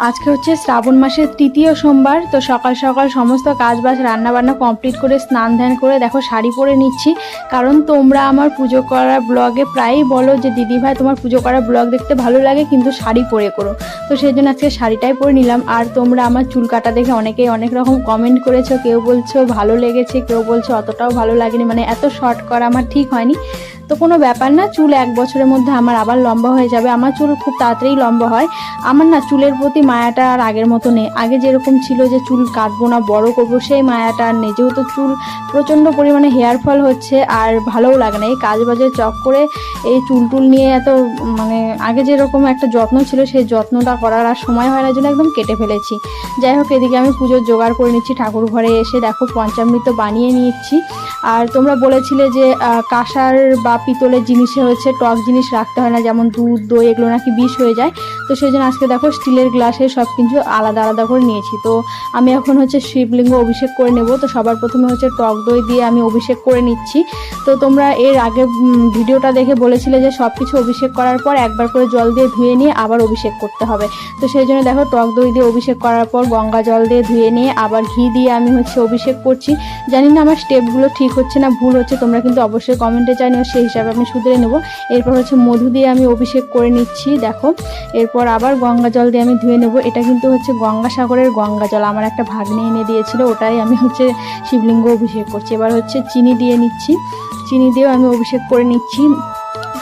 আজকে হচ্ছে শ্রাবণ মাসের তৃতীয় সোমবার, তো সকাল সকাল সমস্ত কাজ বাজ রান্না বান্না কমপ্লিট করে স্নান ধ্যান করে দেখো শাড়ি পরে নিচ্ছি। কারণ তোমরা আমার পুজো করার ব্লগে প্রায়ই বলো যে দিদি ভাই তোমার পুজো করার ব্লগ দেখতে ভালো লাগে, কিন্তু শাড়ি পরে করো। তো সেই জন্য আজকে শাড়িটাই পরে নিলাম। আর তোমরা আমার চুল কাটা দেখে অনেকেই অনেক রকম কমেন্ট করেছ, কেউ বলছো ভালো লেগেছে, কেউ বলছো অতটাও ভালো লাগেনি। মানে এত শর্ট করা আমার ঠিক হয়নি। তো কোনো ব্যাপার না, চুল এক বছরের মধ্যে আমার আবার লম্বা হয়ে যাবে। আমার চুল খুব তাড়াতাড়ি লম্বা হয়। আমার না চুলের প্রতি মায়াটা আর আগের মতো নেই। আগে যেরকম ছিল যে চুল কাটবো না, বড় করব, সেই মায়াটা আর নেই। যেহেতু চুল প্রচণ্ড পরিমাণে হেয়ার ফল হচ্ছে আর ভালোও লাগে না। এই কাজ বাজে চক করে এই চুল টুল নিয়ে এত মানে আগে যেরকম একটা যত্ন ছিল, সেই যত্নটা করার আর সময় হয় না জন্য একদম কেটে ফেলেছি। যাই হোক, এদিকে আমি পুজোর জোগাড় করে নিচ্ছি। ঠাকুর ঘরে এসে দেখো পঞ্চামৃত বানিয়ে নিচ্ছি। আর তোমরা বলেছিলে যে কাঁসার বা পিতলের জিনিসে হচ্ছে টক জিনিস রাখতে হয় না, যেমন দুধ, দই, এগুলো নাকি বিষ হয়ে যায়। তো সেই জন্য আজকে দেখো স্টিলের গ্লাসে সব কিছু আলাদা আলাদা করে নিয়েছি। তো আমি এখন হচ্ছে শিবলিঙ্গ অভিষেক করে নেব। তো সবার প্রথমে হচ্ছে টক দই দিয়ে আমি অভিষেক করে নিচ্ছি। তো তোমরা এর আগে ভিডিওটা দেখে বলেছিলে যে সব কিছু অভিষেক করার পর একবার করে জল দিয়ে ধুয়ে নিয়ে আবার অভিষেক করতে হবে। তো সেই জন্য দেখো টক দই দিয়ে অভিষেক করার পর গঙ্গা জল দিয়ে ধুয়ে নিয়ে আবার ঘি দিয়ে আমি হচ্ছে অভিষেক করছি। জানি না আমার স্টেপগুলো ঠিক হচ্ছে না, ভুল হচ্ছে, তোমরা কিন্তু অবশ্যই কমেন্টে জানিও। সেই হিসাবে আমি শুধরে নেব। এরপর হচ্ছে মধু দিয়ে আমি অভিষেক করে নিচ্ছি, দেখো। এরপর আবার গঙ্গা জল দিয়ে আমি ধুয়ে নেব। এটা কিন্তু হচ্ছে গঙ্গাসাগরের গঙ্গা জল। আমার একটা ভাগ্নে এনে দিয়েছিল, ওটাই আমি হচ্ছে শিবলিঙ্গ অভিষেক করছি। এবার হচ্ছে চিনি দিয়ে নিচ্ছি। চিনি দিয়েও আমি অভিষেক করে নিচ্ছি।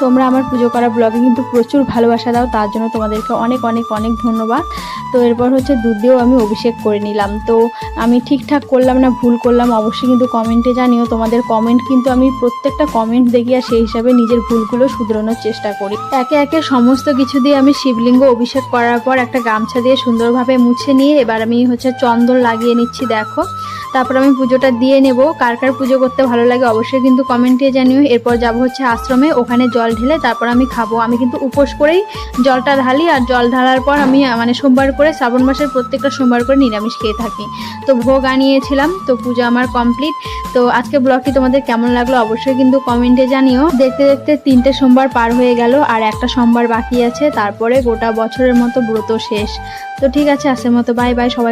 তোমরা আমার পুজো করা ব্লগে কিন্তু প্রচুর ভালোবাসা দাও, তার জন্য তোমাদেরকে অনেক অনেক অনেক ধন্যবাদ। তো এরপর হচ্ছে দুধ দিয়েও আমি অভিষেক করে নিলাম। তো আমি ঠিকঠাক করলাম না, ভুল করলাম, অবশ্যই কিন্তু কমেন্টে জানিও। তোমাদের কমেন্ট কিন্তু আমি প্রত্যেকটা কমেন্ট দেখি আর সেই হিসাবে নিজের ভুলগুলো শুধরানোর চেষ্টা করি। একে একে সমস্ত কিছু দিয়ে আমি শিবলিঙ্গ অভিষেক করার পর একটা গামছা দিয়ে সুন্দরভাবে মুছে নিয়ে এবার আমি হচ্ছে চন্দন লাগিয়ে নিচ্ছি, দেখো। তারপর আমি পুজোটা দিয়ে নেব। কার কার পুজো করতে ভালো লাগে অবশ্যই কিন্তু কমেন্টে জানিও। এরপর যাব হচ্ছে আশ্রমে। ওখানে জল ঢেলে তারপর আমি খাব। আমি কিন্তু উপোস করেই জলটা ঢালি আর জল ঢালার পর আমি মানে সোমবার করে, শ্রাবণ মাসের প্রত্যেকটা সোমবার করে নিরামিষ খেয়ে থাকি। তো ভোগ আনিয়েছিলাম, তো পূজা আমার কমপ্লিট তো আজকে ব্লগটি তোমাদের কেমন লাগল অবশ্যই কিন্তু কমেন্টে জানিও। দেখতে দেখতে তিনটে সোমবার পার হয়ে গেল আর একটা সোমবার বাকি আছে। তারপরে গোটা বছরের মতো ব্রত শেষ। তো ঠিক আছে, আজকের মতো বাই বাই সবাই